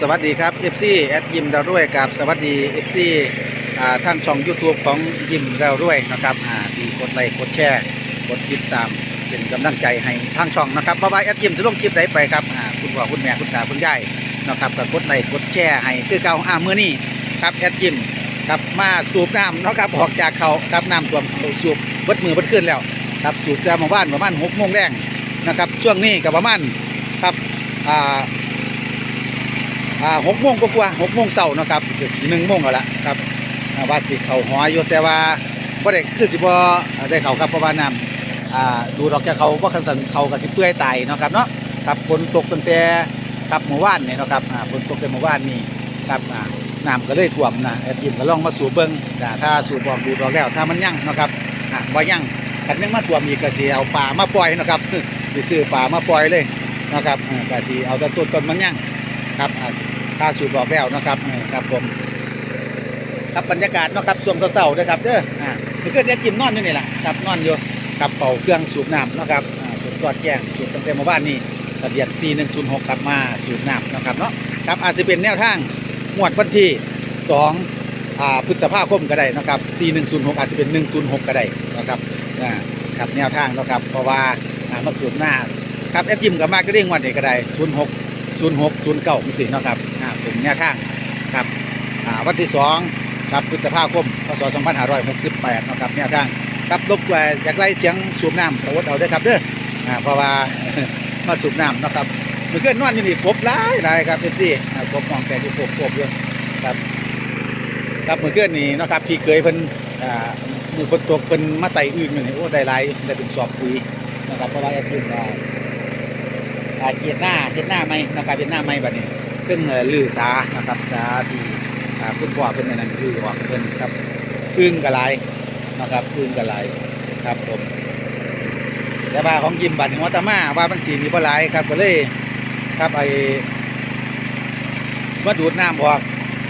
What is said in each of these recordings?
สวัสดีครับ FC แอดยิมดาวด้วยกับสวัสดี FC อ่าทางช่อง YouTube ของยิมดาวด้วยนะครับอ่ากดไลค์กดแชร์กดติดตามเป็นกำลังใจให้ทางช่องนะครับบ๊ายบายแอดยิมจะลงคลิปไหนไปครับอ่าคุณพ่อคุณแม่คุณตาคุณยายนะครับก็กดไลค์กดแชร์ให้คือเก่าอ่ามื้อนี้ครับแอดยิมครับมาสูบน้ำนะครับออกจากเขาครับน้ำท่วมเขาสูบเบิดมือเบิดขึ้นแล้วครับสูบจากหมู่บ้านประมาณหกโมงแรงนะครับช่วงนี้ก็ประมาณครับอ่า หกโมงกว่าหกโมงเช้าเนะครับเกือบสิหนึ่งโมงแล้วละครับว่าสิเขาหออยู่แต่ว่าบ่ได้คือสิบ่ได้เขาครับเพราะว่าน้ำดูดอกจากเขาบ่คันสันเขาก็สิเปื่อยตายนะครับเนาะครับฝนตกตั้งแต่ครับเมื่อวานเนี่เนะครับฝนตกแต่เมื่อวานนี่ครับน้ำก็เลยท่วมนะแอดยิมก็ลองมาสูบเบิ่งอ่ถ้าสูบออกดูดอกแล้วถ้ามันยั่งนะครับอ่าบ่ยั่งคันยังมาท่วมอีกก็สิเอาปลามาปล่อยนะครับสิซื้อปลามาปล่อยเลยนะครับก็สิเอาแต่ต้นต้นมันยั่ง ครับอ่าถ้าสูบบอกแล้วนะครับครับผมครับบรรยากาศนะครับช่วงเช้าๆนะครับเด้ออ่าเมื่อคืนเนี่ยกินนอนอยู่นี่แหละครับนอนอยู่กับเป่าเครื่องสูบน้ำนะครับอ่าสูบสอดแจ้งสูบตั้งแต่เมื่อวานนี้ทะเบียน 4106กลับมาสูบน้ำนะครับเนาะครับอาจจะเป็นแนวทางงวดวันที่2อ่าพฤษภาคมก็ได้นะครับ 4106 อาจจะเป็น 106 ก็ได้นะครับอ่าครับแนวทางนะครับเพราะว่าอ่ามาสูบหน้าครับแอดจิมกับมาก็เร่งวันนี้ก็ได้06 06 09มีสี่เนาะครับอ่าเป็นแนวทางครับอ่าวันที่2ครับพฤษภาคมพศ2568เนาะครับแนวทางครับรบกวนอยากไล่เสียงสูบน้ำตะวดเอาเด้ครับเด้ออ่าเพราะว่ามาสูบน้ำนะครับเมื่อคืนนอนอยู่นี่พบหลายหลายครับเอฟซีอ่พบมองแต่ที่พบพบอยู่ครับครับเมื่อคืนนี้เนาะครับพี่เคยเพิ่นอ่ามือฝนตกเพิ่นมาไต่อื่นอยู่นี่โอ้ได้หลายได้เป็นสอบปุ๋ยนะครับเพราะว่าแอดมินได้ เกียรหน้าเกียรหน้าไม่นะครับเกียรหน้าไม่แบบนี้ซึ่งเออลือสานะครับสาที่คุณพ่อเป็นอันนั้นคือว่าเป็นครับอึ้งกระไรนะครับอึ้งกระไรครับผมแต่ว่าของยิมบัตรหัวตมาว่ามันสีมีปลายครับก็เลยครับไอ้มาดูดน้ำออก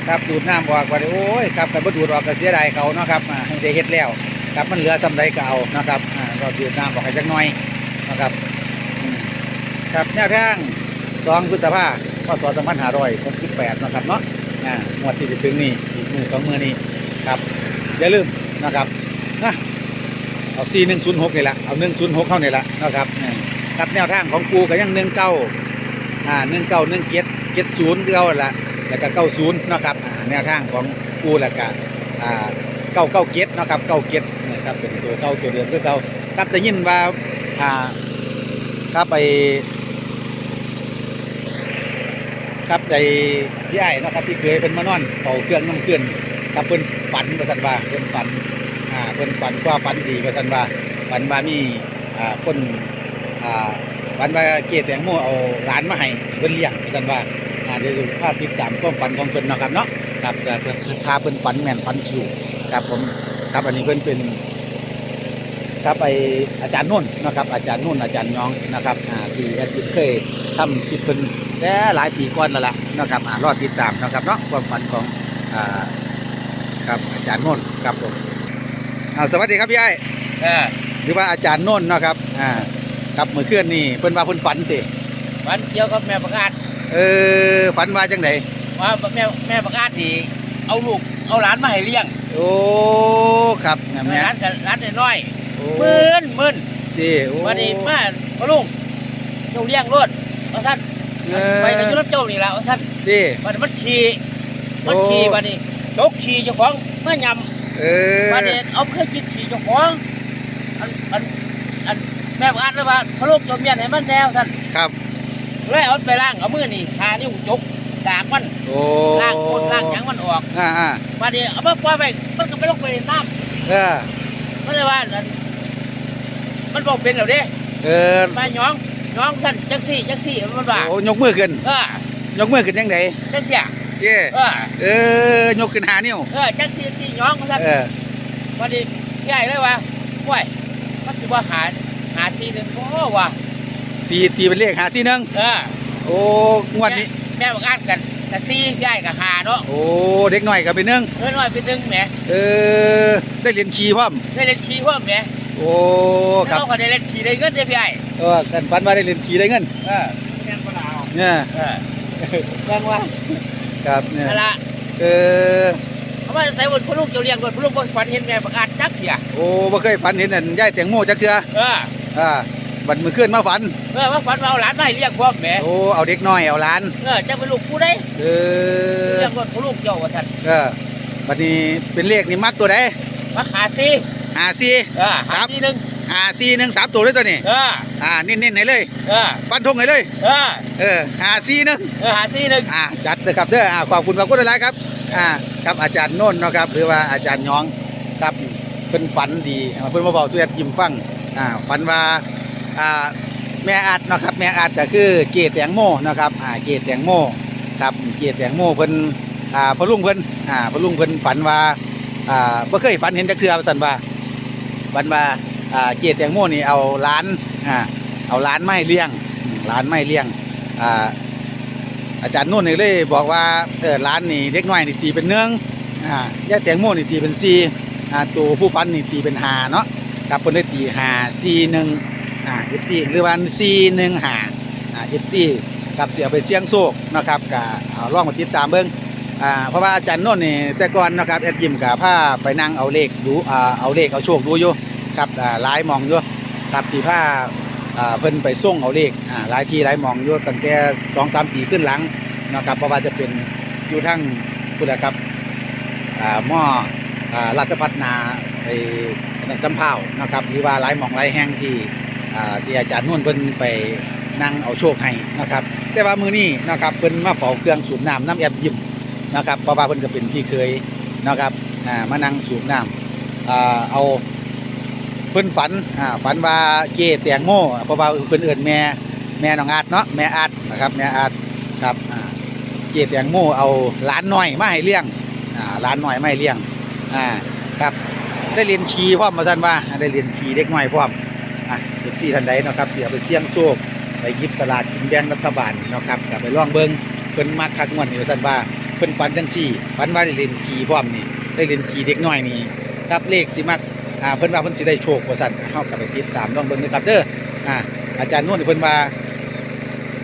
ครับดูดน้ำออกว่าโอ้ยครับกันมาดูดออกก็เสียดายเขาเนาะครับอ่าได้เฮ็ดแล้ว ครับมันเหลือสำไรก็เอานะครับอ่าเราดูดน้ำออกให้จักหน่อยนะครับ ครับแนวทางสองพฤษภาพศ2568นะครับเนาะอ่างวดที่จะถึงนี่อีกมือสองมือนี้ครับอย่าลืมนะครับนะเอา4106นี่แหละเอา106เข้านี่แหละนะครับอ่าครับแนวทางของกูก็ยัง19อ่า19 17 70คือเอาละแล้วก็90นย์นะครับแนวทางของกูแล้วก็อ่า997นะครับ97นะครับเป็นตัวเก่าตัวเดิมคือเก่าครับแต่ยินว่าอ่าครับไป ครับในที่ไอ้เนาะครับที่เคยเป็นมานอนเป่าเครื่องน้ำเคลื่อนครับเพิ่นฝันประสันว่าเพิ่นฝันอ่าเพิ่นฝันว่าฝันดีประสันว่าฝันว่ามีอ่าคนอ่าฝันว่าเกศแตงโมเอาหลานมาให้เพิ่นเลี้ยงประสันว่าอ่าเดี๋ยวดูภาพติดตามความฝันของเพิ่นนะครับเนาะครับแต่เพิ่นพาเพิ่นฝันแม่นฝันชิวครับผมครับอันนี้เพิ่นเป็นครับไปอาจารย์นุ่นนะครับอาจารย์นุ่นอาจารย์น้องนะครับอ่าที่แอดมินเคยทำคลิปเป็น แต่หลายปีก่อนแล้วล่ะนะครับอ่ารอติดตามนะครับเนาะความฝันของอ่าครับอาจารย์นุ่นครับผมอ่าสวัสดีครับพี่ไอ้เออหรือว่าอาจารย์นุ่นนะครับอ่าครับเมื่อคืนนี่เพิ่นว่าเพิ่นฝันติวันเกี่ยวกับแม่ประกาศเออฝันว่าจังไดว่าแม่แม่ประกาศที่เอาลูกเอาหลานมาให้เลี้ยง โอ้ครับแม่แม่หลานกับหลานน้อยโอ้ๆมื่นมื่นติโอ้วันนี้มาพ่อลุงเจ้าเลี้ยงรถเอาท่านเออ ไปกับยุรถเจ้านี่ละเอาท่านติวันนี้มันขี่มันโอ้ขี่วันนี้ตกขี่เจ้าของมายเออำวันนี้เอาเพื่อกินขี่เจ้าของอันอันอันแม่ประกาศเลยว่าพ่อลุงเจ้าเมียนให้มันแนวท่านครับเลยเอาไปล้างเอามือนี่ทานิ้วจกดากมันโอ้ล้างโคนล้างหยังมันออกอ่าอ่ามาดีเอามาปล่อยไปมันก็ไปลงไปในน้เออำมันเลยว่าอันมันบอกเป็นแล้วเด้เออมาหยอง หยองท่านจักซี่จักซี่มันว่าโอ้ยกมือขึ้นเออยกมือขึ้นยังไงจักเสียเจ้เออเออยกขึ้นหานิ้วเออจักซี่จักซี่หยองท่านเออมาดีใหญ่เลยว่าห่วยมันสิว่าหาหาซีหนึ่งโอ้ว่ะตีตีเป็นเลขหาสี่หนึ่งเออโอ้งวดนี้แม่บอกอ่านกันกับซีใหญ่กับหาเนาะโอ้เด็กหน่อยกับเป็นหนึ่งเออน้อยเป็นหนึ่งแหมเออได้เรียนขี่พร้อมได้เล่นขี่เพิ่มแหม โอ้ครับเขาก็ได้เล่นขี่ได้เงินได้พี่ใหญ่เออกันฟันว่าได้เรียนขี่ได้เงินเออแม่นก็เอาเนี่ยเออแรงว่าครับเนี่ยนั่นละเออเพราะว่าใส่บนพลูกเจ้าเลี้ยงบนพลูกบ่ฝันเห็นแม่ประกาศจักเสียโอ้บ่เคยฝันเห็นอันยายแตงโมจักเทื่อเอออ่าบัดมื้อคืนมาฝันเออว่าฝันว่าเอาหลานมาให้เลี้ยงพร้อมแหม่โอ้เอาเด็กน้อยเอาหลานเออจะเป็นลูกผู้ใดเออเลี้ยงบนพลูกเจ้าว่าท่านเออบัดนี้เป็นเลขนี่มักตัวใดมาขาซี 54เออหาซีหนึง54 1 3ตัวเลยตัวนี้เอออ่าเน้นๆให้เลยเออฟันธงให้เลยเออเออ54นึงเออหาซีหนึงอ่าจัดเลยครับเด้ออ่าขอบคุณขอบคุณหลายๆครับอ่าครับอาจารย์โน่นเนาะครับหรือว่าอาจารย์ยองครับเพิ่นฝันดีอ่าเพิ่นมาบอกสุเอดยิ้มฟังอ่าฝันว่าอ่าแม่อาดเนาะครับแม่อาดก็คือเกศแตงโมเนาะครับอ่าเกศแตงโมครับเกศแตงโมเพิ่นอ่าพอลุงเพิ่นอ่าพอลุงเพิ่นฝันว่าอ่าบ่เคยฝันเห็นจักเทื่อว่าซั่นว่า ฝันว่าอ่าเกศแตงโมนี่เอาหล้านอ่าเอาหล้านไม้เลี้ยงอืมหล้านไม้เลี้ยงอ่าอาจารย์นุ่นนี่เลยบอกว่าเออร้านนี่เด็กน้อยนี่ตีเป็นเนืองอ่าย่าแตงโมนี่ตีเป็นซีอ่าตัวผู้ฟันนี่ตีเป็นหาเนาะกับเพิ่นได้ตีหาซีหนึ่งอ่าเอฟซีหรือว่าซีหนึ่งหาอ่าเอฟซีกับเสียไปเสี่ยงโชคนะครับก็เอาลองมาติดตามเบิ่ง อ่าเพราะว่าอาจารย์นุ่นนี่แต่ก่อนนะครับแอดยิมกับผ้าไปนั่งเอาเลขดูอ่าเอาเลขเอาโชคดูอยู่ครับอ่าหลายมองอยู่ครับที่ผ้าอ่าเพิ่นไปส่งเอาเลขอ่าหลายที่หลายมองอยู่ตั้งแต่สองสามปีขึ้นหลังนะครับเพราะว่าจะเป็นอยู่ทั้งพุทธครับอ่าหม้ออ่ารัฐพัฒนาไอ้นันสำเภานะครับหรือว่าหลายมองหลายแห่งที่อ่าที่อาจารย์นุ่นเพิ่นไปนั่งเอาโชคให้นะครับแต่ว่ามือนี้นะครับเพิ่นมาเป่าเครื่องสูบน้ำน้ำแอบยิ้ม นะครับเพราะว่าเพิ่นก็เป็นพี่เคยนะครับอ่ามานั่งสูบน้ำอ่าเอาเพิ่นฝันอ่าฝันว่าเกแตงโมเพราะว่าเพิ่นเอิ้นแม่แม่น้องอาดเนาะแม่อาดนะครับแม่อาดครับอ่าเกแตงโมเอาหลานหน้อยมาให้เลี้ยงอ่าหลานหน้อยมาให้เลี้ยงอ่าครับได้เรียนขี่พร้อมมาท่านว่าได้เรียนขี่เด็กน้อยพร้อมอะเด็กสี่ท่านใดเนาะครับเสียไปเสี่ยงโชคไปยิบสลากกินแบงรัฐบาลเนาะครับกลับไปลองเบิงเพิ่นมักคักงวดนี่ว่าท่านว่า เพิ่นฝันจังซี่ฝันว่าได้เรียนขี่พร้อมนี่ได้เรียนขี่เด็กน้อยนี่ครับเลขสิมักอ่าเพิ่นว่าเพิ่นสิได้โชคว่าซั่นเฮาก็ไปติดตามลองเบิ่งนะครับเด้ออ่าอาจารย์โน่นเพิ่นว่า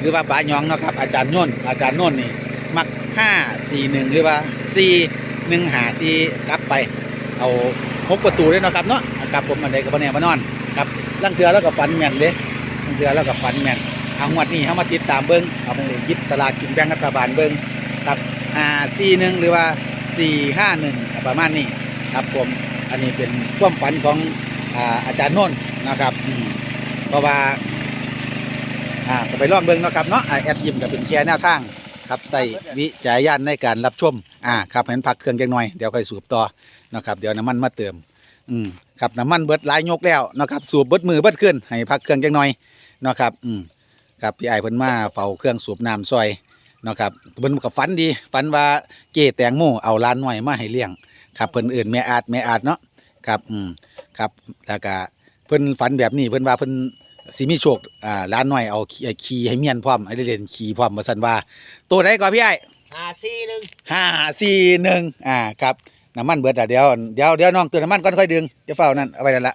หรือว่าปาหยองเนาะครับอาจารย์โน่นอาจารย์โน่นนี่มัก541หรือว่า4154กลับไป เอาหกประตูเลยเนาะครับเนาะครับผมอันใดก็บ่แน่บ่นอนครับลังเทือแล้วก็ฝันแมนเด้ลังเทือแล้วก็ฝันแมนเอางวดนี้เฮามาติดตามเบิ่งเอาไปหยิบสลากกินแบงรัฐบาลเบิ่งครับ 541หนึ่งหรือว่า451ประมาณนี้ครับผมอันนี้เป็นความฝันของอ่าอาจารย์โนนท์นะครับเพราะว่าอ่าก็ไปลองเบิ่งเนาะครับเนาะอ่าแอดยิมก็เป็นแชร์แนวทางครับใส่วิจารณญาณในการรับชมอ่าครับเห็นพักเครื่องจังหน่อยเดี๋ยวค่อยสูบต่อนะครับเดี๋ยวน้ำมันมาเติมอืมครับน้ำมันเบิดลายยกแล้วนะครับสูบเบิดมือเบิดขึ้นให้พักเครื่องจังหน่อยเนาะครับอืมครับพี่ไอ้เพิ่นมาเฝ้าเครื่องสูบน้ำซอย นาะครับเพิ่นก็ฝันดีฝันว่าเก๋แตงโมเอาหล้านน้อยมาให้เลี้ยงครับเพิ่นเอื่นแม่อาจแม่อาจเนาะครับอืมครับแล้วก็เพิ่นฝันแบบนี้เพิ่นว่าเพิ่นสิมีโชคอ่าหล้านน้อยเอาขี่ขี่ให้เมียนพร้อมให้ได้เล่นขี่พร้อมว่าซั่นว่า ตัวใดก่อนพี่ไอ้หาซีหนึงห้าสี่หนึ่งอ่าครับน้ำมันเบิดอะเดี๋ยวเดี๋ยวเดี๋ยวน้องเติมน้ำมันก่อนค่อยดึงเดี๋ยวเฝ้านั่นเอาไว้นั่นละ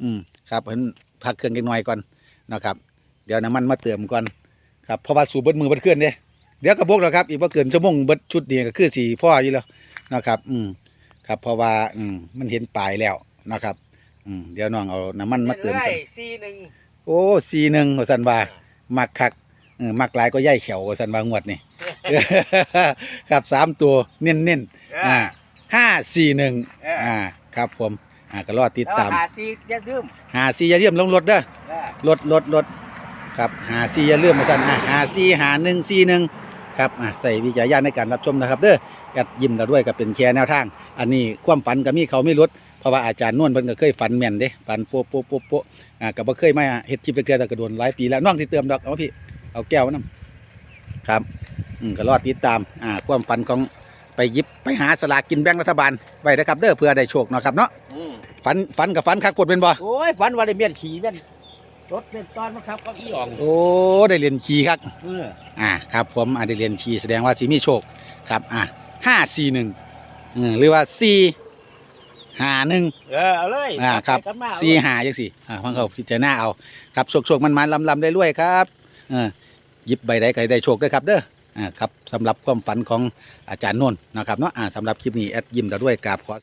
อืมครับเพิ่นพักเครื่องจักหน่อยก่อนนะครับ เดี๋ยวน้ำมันมาเติมก่อนครับเพราะว่าสูบเบิดมือเบิดเคลื่อนเด้ เดี๋ยวกระบอกแล้วครับอีกบ่เกินชั่วโมงเบิดชุดนี้ก็คือสิพ่ออยู่แล้วนะครับ อืมครับเพราะว่า อืมมันเห็นปลายแล้วนะครับ อืมเดี๋ยวน้องเอาน้ำมันมาเติมได้กันซีหนึงโอ้สีหนึ่งว่าสันว่ามักคักเออมักหลายก็ย่ายเขียวว่าสันว่างวดนี่ครับสามตัวเน้นเน้นๆอ่าห้าสี่หนึ่งอ่า ครับผมอ่าก็รอติดแล้วตามหาซีอย่าลืมหาซีอย่าเลี่ยมลงรถเด้อเออรถรถรถครับหาซีอย่าเลื่อมมาสันอ่าหาซีหาหนึ่งซีหนึ่ง ครับอ่าใส่วิจารณญาณในการรับชมนะครับ เด้อกัดยิ้มเราด้วยก็เป็นแค่แนวทาง อันนี้ความฝันก็มีเขาไม่ลดเพราะว่าอาจารย์นวลเพิ่นก็เคยฝันแม่นเด้ฝันโป๊ะโป๊ะโป๊ะโป๊ะอ่าก็บ่เคยมาเฮ็ดคลิปเกลือแต่ก็โดนหลายปีแล้วน้องที่เติมดอกเอามาพี่เอาแก้วมานํครับอืมก็รอติดตามอ่าความฝันของไปหยิบไปหาสลากกินแบ่งรัฐบาลไว้นะครับเด้อเพื่อได้โชคเนาะครับเนาะอืมฝันฝันกับฝันคักกดเป็นบ่โอ้ยฝันว่าได้เมียนขี่เมียน รถเมียนตอนมาครับก็อีอ่องโอ้ได้เรียนขี่ครับเอออ่าครับผมอ่าได้เรียนขี่แสดงว่าสิมีโชคครับอ่าห้าสี่หนึ่งหรือว่าสี่ห้าหนึ่งเออเอาเลยอ่าครับไปกันมาเอาสี่ห้าจังสี่อ่าพังเขาพิจารณาเอาครับโชคโชคมันมันลำลำได้รวยครับเออหยิบใบใดก็ให้ได้โชคด้วยครับเด้ออ่าครับสำหรับความฝันของอาจารย์นนท์นะครับเนาะอ่าสำหรับคลิปนี้แอดยิมเราด้วยกราบขอ